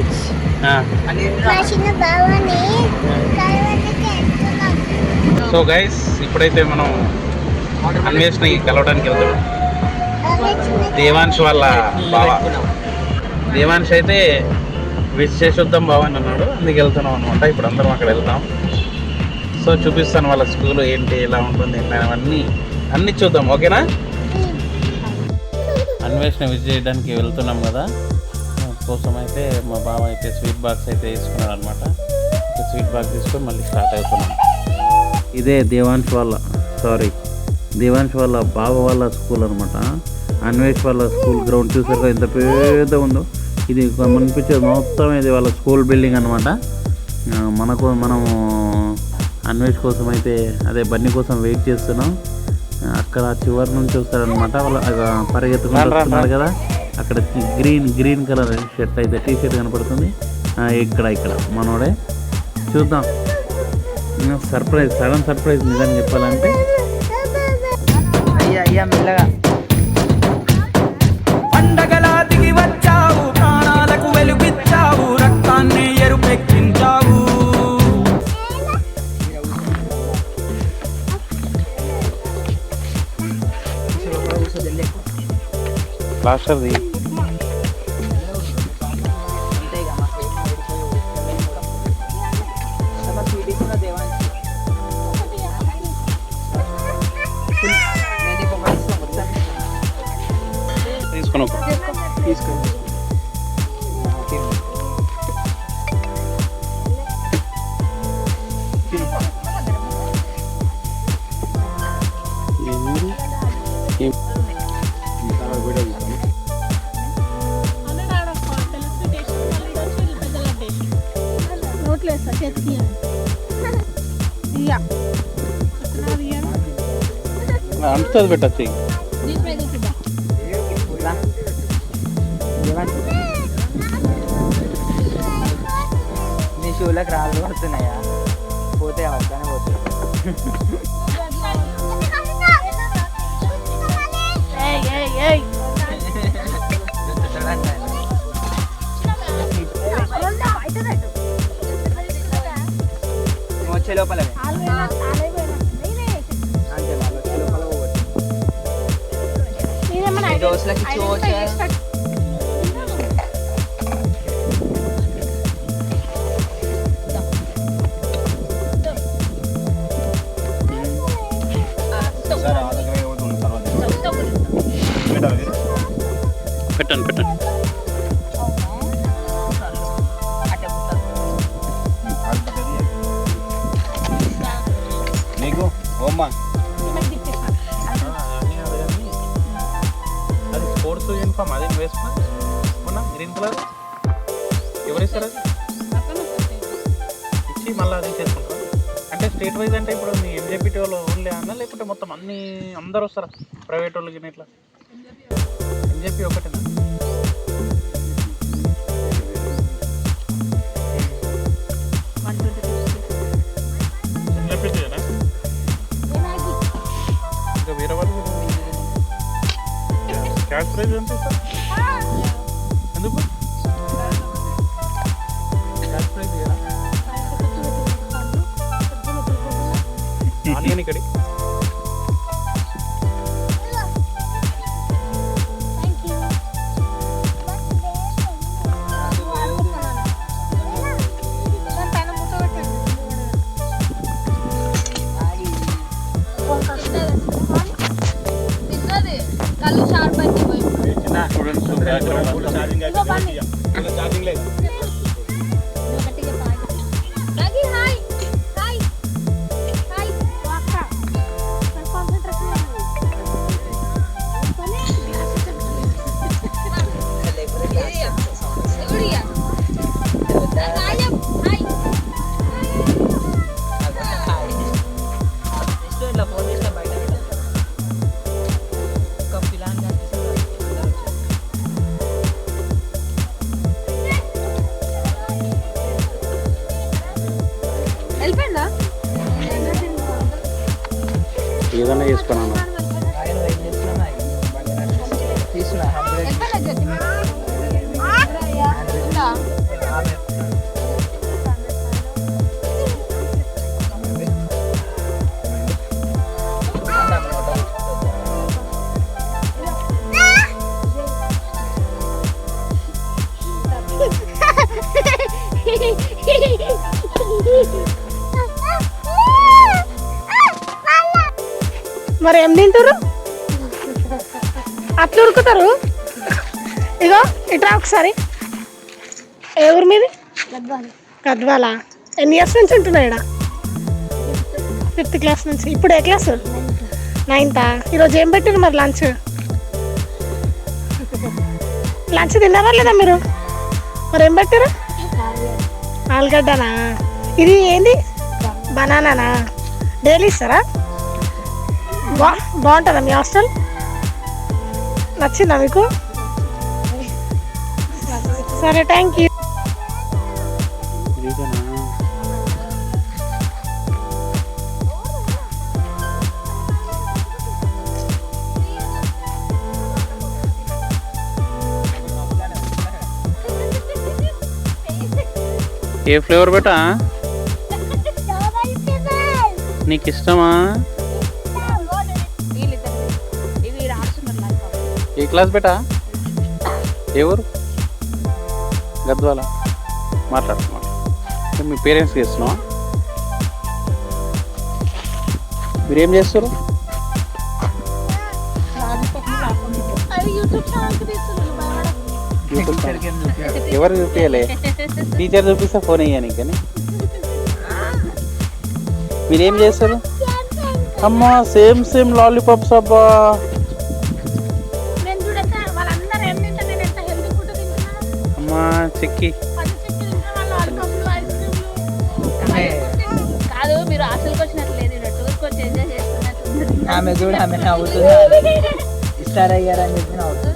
Friends so guys ఇప్పుడైతే మనం అన్వేషణ కలవడానికి వెళ్తున్నాం. దేవాంశ్ వాళ్ళ బావ. దేవాంశ్ అయితే విష్ చేసి వద్దాం బావ అని అన్నాడు. అందుకు వెళ్తున్నాం అనమాట ఇప్పుడు అందరం అక్కడ వెళ్తాం. సో చూపిస్తాను వాళ్ళ స్కూల్ ఏంటి ఎలా ఉంటుంది అవన్నీ అన్నీ చూద్దాం. ఓకేనా? అన్వేషణ విజిట్ చేయడానికి వెళ్తున్నాం కదా. కోసం అయితే మా బావ అయితే స్వీట్ బాక్స్ అయితే తీసుకున్నాడు అనమాట స్వీట్ బాక్స్ తీసుకొని మళ్ళీ స్టార్ట్ అవుతున్నాం. ఇదే దేవాంశ్ వాళ్ళ సారీ దేవాంశ్ వాళ్ళ బావ వాళ్ళ స్కూల్ అనమాట అన్వేష్ వాళ్ళ స్కూల్ గ్రౌండ్ చూసారు ఎంత పెద్ద ఉందో. ఇది కనిపించేది మొత్తం ఇది వాళ్ళ స్కూల్ బిల్డింగ్ అనమాట మనకు మనము అన్వేష్ కోసం అయితే అదే బన్నీ కోసం వెయిట్ చేస్తున్నాం. అక్కడ చివరి నుంచి వస్తారనమాట వాళ్ళ పరిగెత్తుకుంటూ వస్తున్నారు కదా. అక్కడ గ్రీన్ గ్రీన్ కలర్ షర్ట్ అయితే టీ షర్ట్ కనపడుతుంది. ఆ, ఇక్కడ ఇక్కడ మనోడే. చూద్దాం. సర్ప్రైజ్ సడన్ సర్ప్రైజ్ నిజంగా చెప్పాలంటే. అయ్యా అయ్యా మెల్లగా. పండగలా దిగి వచ్చావు ప్రాణాలకు వెలుగిచ్చావు రక్తాన్ని ఎరుపెక్కించావు. ప్లాస్టర్ది తీసుకుని ఒక తీసుకోండి నోట్లో వేస్తా చేతికి ఇయ్య అంటుతుంది పెట్టచ్చు నీ షూలకు రాళ్ళు పడుతున్నాయా? పోతే అవద్దనే పోతుంది వచ్చే లోపల. అంతే దోశలకి చూచా పెట్టండి పెట్టండి. నీకు? ఓమ్మా. అది స్పోర్ట్స్ యూనిఫామ్ అది వేసుకున్నా మొన్న గ్రీన్ కలర్? ఎవరు ఇస్తారు అది? ఇచ్చి మళ్ళీ అది చేసుకుంటారు అంటే స్టేట్ వైజ్ అంటే ఇప్పుడు మీ ఎంజేపీటీ వాళ్ళు ఓన్లీ అన్నా లేకపోతే మొత్తం అన్ని అందరు వస్తారా ప్రైవేట్ వాళ్ళు గిట్ల ఇట్లా? ఎంజేపీ ఒకటేనా వేరే వాళ్ళు క్యాష్ ప్రైజ్ ఎంత ఇస్తారు? ఎందుకు? క్యాష్ ప్రైజ్ ఆనియన్ ఇక్కడి. కళ్ళు షార్ప్ అయితే ఏదైనా చేసుకున్నాను Hehehehe మరి ఏం తింటారు అట్లా ఉరుకుతారు? ఇగో ఇట్రా ఒకసారి. ఏ ఊరు మీది? గద్వాల. ఎన్ని ఇయర్స్ నుంచి ఉంటున్నాయి ఇక్కడ ఫిఫ్త్ క్లాస్ నుంచి. ఇప్పుడు ఏ క్లాస్ నైన్తా ఈరోజు ఏం పెట్టారు మరి లంచ్ లంచ్ తిన్నారా లేదా మీరు? మరి ఏం పెట్టారు ఆలుగడ్డనా? ఇది ఏంది? బనానానా? డైలీ ఇస్తారా? బా బాగుంటుందా మీ హాస్టల్? నచ్చిందా మీకు? సరే థ్యాంక్ యూ ఏ ఫ్లేవర్ బేటా? నీకు ఇష్టమా ఏ క్లాస్ బేటా? ఏ ఊరు? గద్వాల. మాట్లాడు మీ పేరెంట్స్ చేస్తున్నావా? మీరేం చేస్తారు ఎవరు చూపించలే టీచర్ చూపిస్తే ఫోన్ అయ్యాను ఇంకని మీరేం చేస్తారు అమ్మా సేమ్ సేమ్ లాలీపాప్స్ అబ్బా. చెక్కి కాదు మీరు హాస్టల్కి వచ్చినట్టు లేదు టూర్కి వచ్చి ఎంజాయ్ చేస్తున్నట్టు ఆమె చూడు ఆమె నవ్వుతుంది ఇస్తారు అయ్యారు అని చెప్పి నవ్వుతుంది.